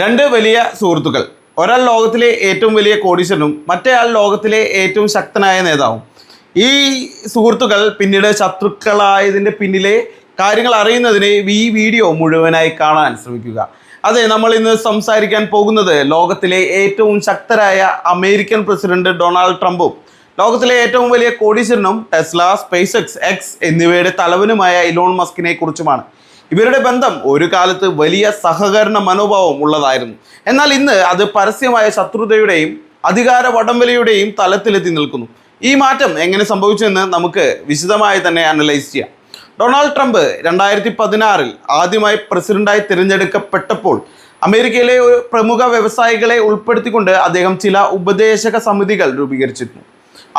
രണ്ട് വലിയ സുഹൃത്തുക്കൾ. ഒരാൾ ലോകത്തിലെ ഏറ്റവും വലിയ കോടീശ്വരനും മറ്റേയാൾ ലോകത്തിലെ ഏറ്റവും ശക്തനായ നേതാവും. ഈ സുഹൃത്തുക്കൾ പിന്നീട് ശത്രുക്കളായതിന്റെ പിന്നിലെ കാര്യങ്ങൾ അറിയുന്നതിന് ഈ വീഡിയോ മുഴുവനായി കാണാൻ ശ്രമിക്കുക. അതെ നമ്മൾ ഇന്ന് സംസാരിക്കാൻ പോകുന്നത് ലോകത്തിലെ ഏറ്റവും ശക്തരായ അമേരിക്കൻ പ്രസിഡന്റ് ഡൊണാൾഡ് ട്രംപും ലോകത്തിലെ ഏറ്റവും വലിയ കോടീശ്വരനും ടെസ്ല സ്പേസ് എക്സ് എക്സ് എന്നിവയുടെ തലവനുമായ ഇലോൺ മസ്കിനെ കുറിച്ചുമാണ്. ഇവരുടെ ബന്ധം ഒരു കാലത്ത് വലിയ സഹകരണ മനോഭാവം ഉള്ളതായിരുന്നു. എന്നാൽ ഇന്ന് അത് പരസ്യമായ ശത്രുതയുടെയും അധികാര വടംവലിയുടെയും തലത്തിലെത്തി നിൽക്കുന്നു. ഈ മാറ്റം എങ്ങനെ സംഭവിച്ചെന്ന് നമുക്ക് വിശദമായി തന്നെ അനലൈസ് ചെയ്യാം. ഡൊണാൾഡ് ട്രംപ് രണ്ടായിരത്തി പതിനാറിൽ ആദ്യമായി പ്രസിഡന്റായി തിരഞ്ഞെടുക്കപ്പെട്ടപ്പോൾ അമേരിക്കയിലെ പ്രമുഖ വ്യവസായികളെ ഉൾപ്പെടുത്തിക്കൊണ്ട് അദ്ദേഹം ചില ഉപദേശക സമിതികൾ രൂപീകരിച്ചിരുന്നു.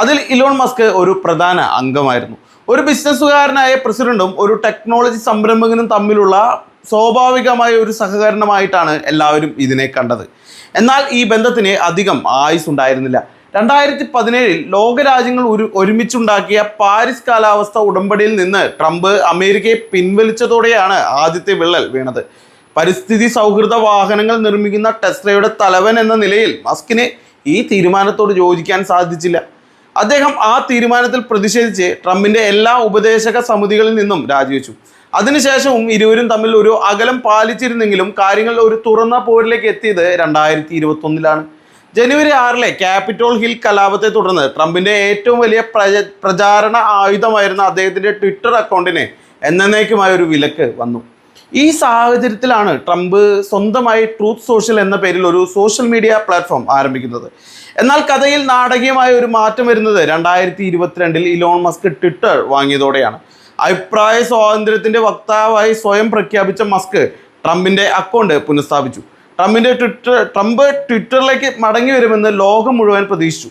അതിൽ ഇലോൺ മസ്ക് ഒരു പ്രധാന അംഗമായിരുന്നു. ഒരു ബിസിനസ്സുകാരനായ പ്രസിഡന്റും ഒരു ടെക്നോളജി സംരംഭകനും തമ്മിലുള്ള സ്വാഭാവികമായ ഒരു സഹകരണമായിട്ടാണ് എല്ലാവരും ഇതിനെ കണ്ടത്. എന്നാൽ ഈ ബന്ധത്തിന് അധികം ആയുസ് ഉണ്ടായിരുന്നില്ല രണ്ടായിരത്തി പതിനേഴിൽ ലോകരാജ്യങ്ങൾ ഒരു ഒരുമിച്ചുണ്ടാക്കിയ പാരീസ് കാലാവസ്ഥ ഉടമ്പടിയിൽ നിന്ന് ട്രംപ് അമേരിക്കയെ പിൻവലിച്ചതോടെയാണ് ആദ്യത്തെ വിള്ളൽ വീണത്. പരിസ്ഥിതി സൗഹൃദ വാഹനങ്ങൾ നിർമ്മിക്കുന്ന ടെസ്ലയുടെ തലവൻ എന്ന നിലയിൽ മസ്കിന് ഈ തീരുമാനത്തോട് യോജിക്കാൻ സാധിച്ചില്ല. അദ്ദേഹം ആ തീരുമാനത്തിൽ പ്രതിഷേധിച്ച് ട്രംപിന്റെ എല്ലാ ഉപദേശക സമിതികളിൽ നിന്നും രാജിവെച്ചു. അതിനുശേഷവും ഇരുവരും തമ്മിൽ ഒരു അകലം പാലിച്ചിരുന്നെങ്കിലും കാര്യങ്ങൾ ഒരു തുറന്ന പോരിലേക്ക് എത്തിയത് രണ്ടായിരത്തി ഇരുപത്തി ഒന്നിലാണ് ജനുവരി ആറിലെ ക്യാപിറ്റോൾ ഹിൽ കലാപത്തെ തുടർന്ന് ട്രംപിന്റെ ഏറ്റവും വലിയ പ്രച പ്രചാരണ ആയുധമായിരുന്ന അദ്ദേഹത്തിന്റെ ട്വിറ്റർ അക്കൗണ്ടിന് എന്നേക്കുമായ ഒരു വിലക്ക് വന്നു. ഈ സാഹചര്യത്തിലാണ് ട്രംപ് സ്വന്തമായി ട്രൂത്ത് സോഷ്യൽ എന്ന പേരിൽ ഒരു സോഷ്യൽ മീഡിയ പ്ലാറ്റ്ഫോം ആരംഭിക്കുന്നത്. എന്നാൽ കഥയിൽ നാടകീയമായ ഒരു മാറ്റം വരുന്നത് രണ്ടായിരത്തി ഇരുപത്തിരണ്ടിൽ ഇലോൺ മസ്ക് ട്വിറ്റർ വാങ്ങിയതോടെയാണ്. അഭിപ്രായ സ്വാതന്ത്ര്യത്തിന്റെ വക്താവായി സ്വയം പ്രഖ്യാപിച്ച മസ്ക് ട്രംപിന്റെ അക്കൗണ്ട് പുനഃസ്ഥാപിച്ചു. ട്രംപിന്റെ ട്വിറ്റർ ട്രംപ് ട്വിറ്ററിലേക്ക് മടങ്ങി വരുമെന്ന് ലോകം മുഴുവൻ പ്രതീക്ഷിച്ചു.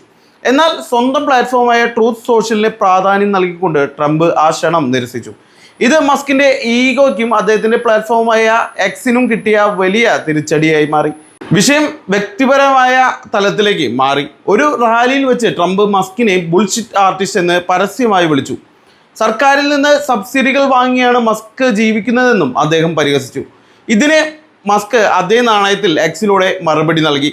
എന്നാൽ സ്വന്തം പ്ലാറ്റ്ഫോമായ ട്രൂത്ത് സോഷ്യലിന് പ്രാധാന്യം നൽകിക്കൊണ്ട് ട്രംപ് ആ ക്ഷണം നിരസിച്ചു. ഇത് മസ്കിന്റെ ഈഗോയ്ക്കും അദ്ദേഹത്തിന്റെ പ്ലാറ്റ്ഫോമായ എക്സിനും കിട്ടിയ വലിയ തിരിച്ചടിയായി മാറി. വിഷയം വ്യക്തിപരമായ തലത്തിലേക്ക് മാറി. ഒരു റാലിയിൽ വെച്ച് ട്രംപ് മസ്കിനെ ബുൾഷിറ്റ് ആർട്ടിസ്റ്റ് എന്ന് പരസ്യമായി വിളിച്ചു. സർക്കാരിൽ നിന്ന് സബ്സിഡികൾ വാങ്ങിയാണ് മസ്ക് ജീവിക്കുന്നതെന്നും അദ്ദേഹം പരിഹസിച്ചു. ഇതിന് മസ്ക് അതേ നാണയത്തിൽ എക്സിലൂടെ മറുപടി നൽകി.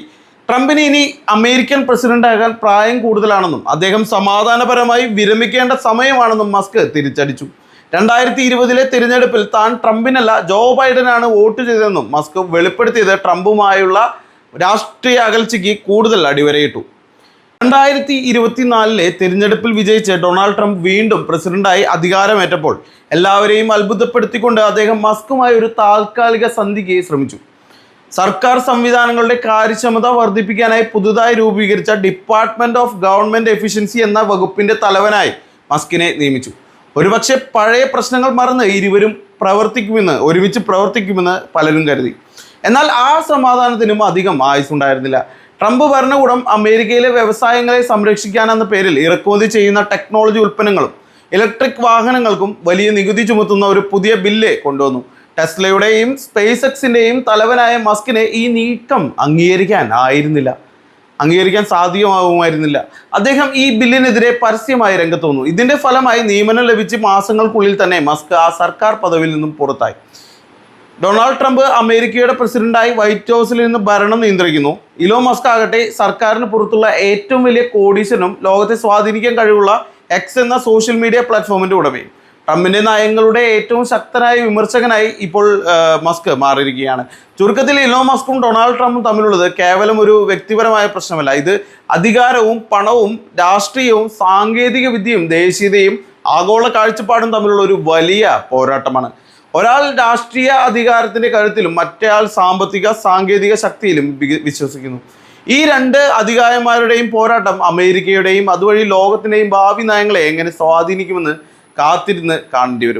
ട്രംപിന് ഇനി അമേരിക്കൻ പ്രസിഡന്റ് ആകാൻ പ്രായം കൂടുതലാണെന്നും അദ്ദേഹം സമാധാനപരമായി വിരമിക്കേണ്ട സമയമാണെന്നും മസ്ക് തിരിച്ചടിച്ചു. രണ്ടായിരത്തി ഇരുപതിലെ തിരഞ്ഞെടുപ്പിൽ താൻ ട്രംപിനല്ല ജോ ബൈഡനാണ് വോട്ട് ചെയ്തതെന്നും മസ്ക് വെളിപ്പെടുത്തിയത് ട്രംപുമായുള്ള രാഷ്ട്രീയ അകൽച്ചയ്ക്ക് കൂടുതൽ അടിവരയിട്ടു. രണ്ടായിരത്തി ഇരുപത്തിനാലിലെ തിരഞ്ഞെടുപ്പിൽ വിജയിച്ച് ഡൊണാൾഡ് ട്രംപ് വീണ്ടും പ്രസിഡന്റായി അധികാരമേറ്റപ്പോൾ എല്ലാവരെയും അത്ഭുതപ്പെടുത്തിക്കൊണ്ട് അദ്ദേഹം മസ്കുമായി ഒരു താൽക്കാലിക സന്ധിക്ക് ശ്രമിച്ചു. സർക്കാർ സംവിധാനങ്ങളുടെ കാര്യക്ഷമത വർദ്ധിപ്പിക്കാനായി പുതുതായി രൂപീകരിച്ച ഡിപ്പാർട്ട്മെന്റ് ഓഫ് ഗവൺമെന്റ് എഫിഷ്യൻസി എന്ന വകുപ്പിന്റെ തലവനായി മസ്കിനെ നിയമിച്ചു. ഒരുപക്ഷെ പഴയ പ്രശ്നങ്ങൾ മറന്ന് ഇരുവരും പ്രവർത്തിക്കുമെന്ന് ഒരുമിച്ച് പ്രവർത്തിക്കുമെന്ന് പലരും കരുതി. എന്നാൽ ആ സമാധാനത്തിനും അധികം ആയുസുണ്ടായിരുന്നില്ല ട്രംപ് ഭരണകൂടം അമേരിക്കയിലെ വ്യവസായങ്ങളെ സംരക്ഷിക്കാനെന്ന പേരിൽ ഇറക്കുമതി ചെയ്യുന്ന ടെക്നോളജി ഉൽപ്പന്നങ്ങളും ഇലക്ട്രിക് വാഹനങ്ങൾക്കും വലിയ നികുതി ചുമത്തുന്ന ഒരു പുതിയ ബില്ല് കൊണ്ടുവന്നു. ടെസ്ലയുടെയും സ്പേസ് എക്സിന്റെയും തലവനായ മസ്കിനെ ഈ നീക്കം അംഗീകരിക്കാൻ ആയിരുന്നില്ല അംഗീകരിക്കാൻ സാധ്യമാവുമായിരുന്നില്ല. അദ്ദേഹം ഈ ബില്ലിനെതിരെ പരസ്യമായി രംഗത്ത് വന്നു. ഇതിന്റെ ഫലമായി നിയമനം ലഭിച്ച് മാസങ്ങൾക്കുള്ളിൽ തന്നെ മസ്ക് ആ സർക്കാർ പദവിയിൽ നിന്നും പുറത്തായി. ഡൊണാൾഡ് ട്രംപ് അമേരിക്കയുടെ പ്രസിഡന്റായി വൈറ്റ് ഹൗസിൽ നിന്ന് ഭരണം നിയന്ത്രിക്കുന്നു. ഇലോ മസ്ക് ആകട്ടെ സർക്കാരിന് പുറത്തുള്ള ഏറ്റവും വലിയ കോടീശനും ലോകത്തെ സ്വാധീനിക്കാൻ കഴിവുള്ള എക്സ് എന്ന സോഷ്യൽ മീഡിയ പ്ലാറ്റ്ഫോമിന്റെ ഉടമയും. ട്രംപിന്റെ നയങ്ങളുടെ ഏറ്റവും ശക്തനായ വിമർശകനായി ഇപ്പോൾ മസ്ക് മാറിയിരിക്കുകയാണ്. ചുരുക്കത്തിൽ ഇലോ മസ്കും ഡൊണാൾഡ് ട്രംപും തമ്മിലുള്ളത് കേവലം ഒരു വ്യക്തിപരമായ പ്രശ്നമല്ല. ഇത് അധികാരവും പണവും രാഷ്ട്രീയവും സാങ്കേതിക വിദ്യയും ദേശീയതയും ആഗോള കാഴ്ചപ്പാടും തമ്മിലുള്ള ഒരു വലിയ പോരാട്ടമാണ്. ഒരാൾ രാഷ്ട്രീയ അധികാരത്തിന്റെ കരുത്തിലും മറ്റേയാൾ സാമ്പത്തിക സാങ്കേതിക ശക്തിയിലും വിശ്വസിക്കുന്നു. ഈ രണ്ട് അധികാരന്മാരുടെയും പോരാട്ടം അമേരിക്കയുടെയും അതുവഴി ലോകത്തിന്റെയും ഭാവി നയങ്ങളെ എങ്ങനെ സ്വാധീനിക്കുമെന്ന് കാത്തിരുന്ന് കാണേണ്ടി വരും.